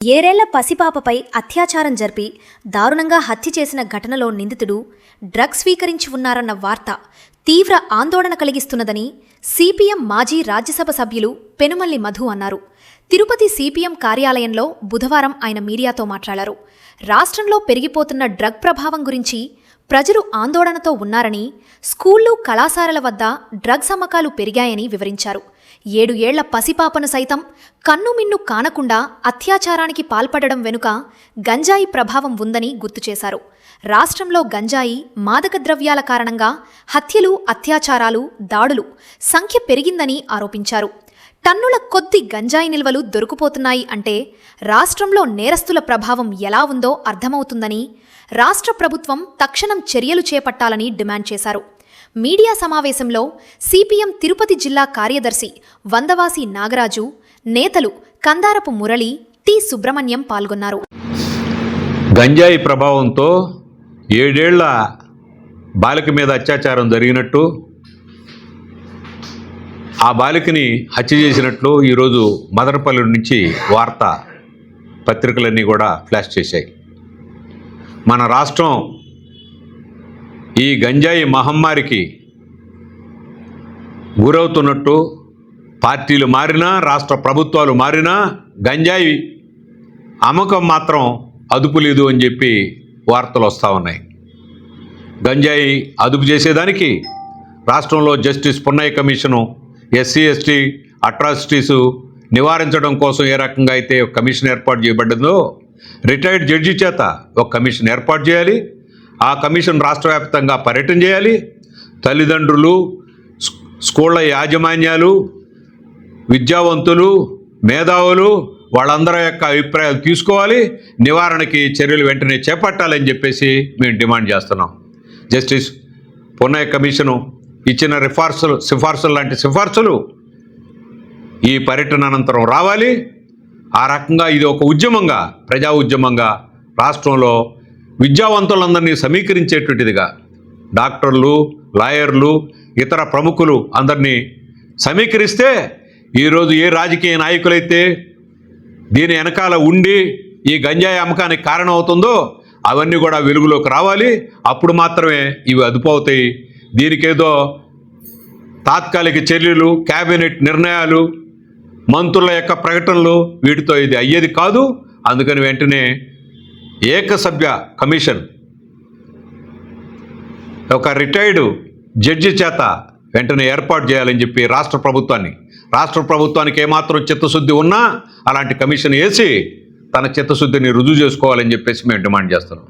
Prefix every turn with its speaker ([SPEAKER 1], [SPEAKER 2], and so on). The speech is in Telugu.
[SPEAKER 1] ఏరేళ్ళ పసిపాపపై అత్యాచారం జరిపి దారుణంగా హత్య చేసిన ఘటనలో నిందితుడు డ్రగ్స్ స్వీకరించి ఉన్నారన్న వార్త తీవ్ర ఆందోళన కలిగిస్తున్నదని సిపిఎం మాజీ రాజ్యసభ సభ్యులు పెనుమల్లి మధు అన్నారు. తిరుపతి సిపిఎం కార్యాలయంలో బుధవారం ఆయన మీడియాతో మాట్లాడారు. రాష్ట్రంలో పెరిగిపోతున్న డ్రగ్ ప్రభావం గురించి ప్రజలు ఆందోళనతో ఉన్నారని స్కూళ్ళు కళాశాలల వద్ద డ్రగ్స్ అమ్మకాలు పెరిగాయని వివరించారు. ఏడు ఏళ్ళ పసిపాపను సైతం కన్నుమిన్ను కానకుండా అత్యాచారానికి పాల్పడడం వెనుక గంజాయి ప్రభావం ఉందని గుర్తు చేశారు. రాష్ట్రంలో గంజాయి మాదక ద్రవ్యాల కారణంగా హత్యలు అత్యాచారాలు దాడులు సంఖ్య పెరిగిందని ఆరోపించారు. టన్నుల కొద్ది గంజాయి నిల్వలు దొరికిపోతున్నాయి అంటే రాష్ట్రంలో నేరస్తుల ప్రభావం ఎలా ఉందో అర్థమవుతుందని రాష్ట్ర ప్రభుత్వం తక్షణం చర్యలు చేపట్టాలని డిమాండ్ చేశారు. మీడియా సమావేశంలో సిపిఎం తిరుపతి జిల్లా కార్యదర్శి వందవాసి నాగరాజు నేతలు కందారపు మురళి టి సుబ్రహ్మణ్యం పాల్గొన్నారు.
[SPEAKER 2] గంజాయి ప్రభావంతో ఏడేళ్ళ బాలిక మీద అత్యాచారం జరిగినట్టు ఆ బాలికని హత్య చేసినట్లు ఈరోజు మదనపల్లి నుంచి వార్త పత్రికలన్నీ కూడా ఫ్లాష్ చేశాయి. మన రాష్ట్రం ఈ గంజాయి మహమ్మారికి గురవుతున్నట్టు పార్టీలు మారినా రాష్ట్ర ప్రభుత్వాలు మారినా గంజాయి అమ్మకం మాత్రం అదుపు లేదు అని చెప్పి వార్తలు వస్తూ ఉన్నాయి. గంజాయి అదుపు చేసేదానికి రాష్ట్రంలో justice Punnaiah commission SC ST atrocities నివారించడం కోసం ఏ రకంగా అయితే ఒక కమిషన్ ఏర్పాటు చేయబడిందో రిటైర్డ్ జడ్జి చేత ఒక కమిషన్ ఏర్పాటు చేయాలి. ఆ కమిషన్ రాష్ట్ర వ్యాప్తంగా పర్యటన చేయాలి. తల్లిదండ్రులు స్కూళ్ళ యాజమాన్యాలు విద్యావంతులు మేధావులు వాళ్ళందరి యొక్క అభిప్రాయాలు తీసుకోవాలి. నివారణకి చర్యలు వెంటనే చేపట్టాలని చెప్పేసి మేము డిమాండ్ చేస్తున్నాం. జస్టిస్ పున్నయ్య కమిషను ఇచ్చిన రిఫార్సులు సిఫార్సులు లాంటి సిఫార్సులు ఈ పర్యటన అనంతరం రావాలి. ఆ రకంగా ఇది ఒక ఉద్యమంగా ప్రజా ఉద్యమంగా రాష్ట్రంలో విద్యావంతులందరినీ సమీకరించేటువంటిదిగా డాక్టర్లు లాయర్లు ఇతర ప్రముఖులు అందరినీ సమీకరిస్తే ఈరోజు ఏ రాజకీయ నాయకులైతే దీని వెనకాల ఉండి ఈ గంజాయి అమ్మకానికి కారణం అవుతుందో అవన్నీ కూడా వెలుగులోకి రావాలి. అప్పుడు మాత్రమే ఇవి అదుపు అవుతాయి. దీనికేదో తాత్కాలిక చర్యలు క్యాబినెట్ నిర్ణయాలు మంత్రుల యొక్క ప్రకటనలు వీటితో ఇది అయ్యేది కాదు. అందుకని వెంటనే ఏకసభ్య కమిషన్ ఒక రిటైర్డు జడ్జి చేత వెంటనే ఏర్పాటు చేయాలని చెప్పి రాష్ట్ర ప్రభుత్వాన్ని రాష్ట్ర ప్రభుత్వానికి ఏమాత్రం చిత్తశుద్ధి ఉన్నా అలాంటి కమిషన్ వేసి తన చిత్తశుద్ధిని రుజువు చేసుకోవాలని చెప్పేసి మేము డిమాండ్ చేస్తున్నాం.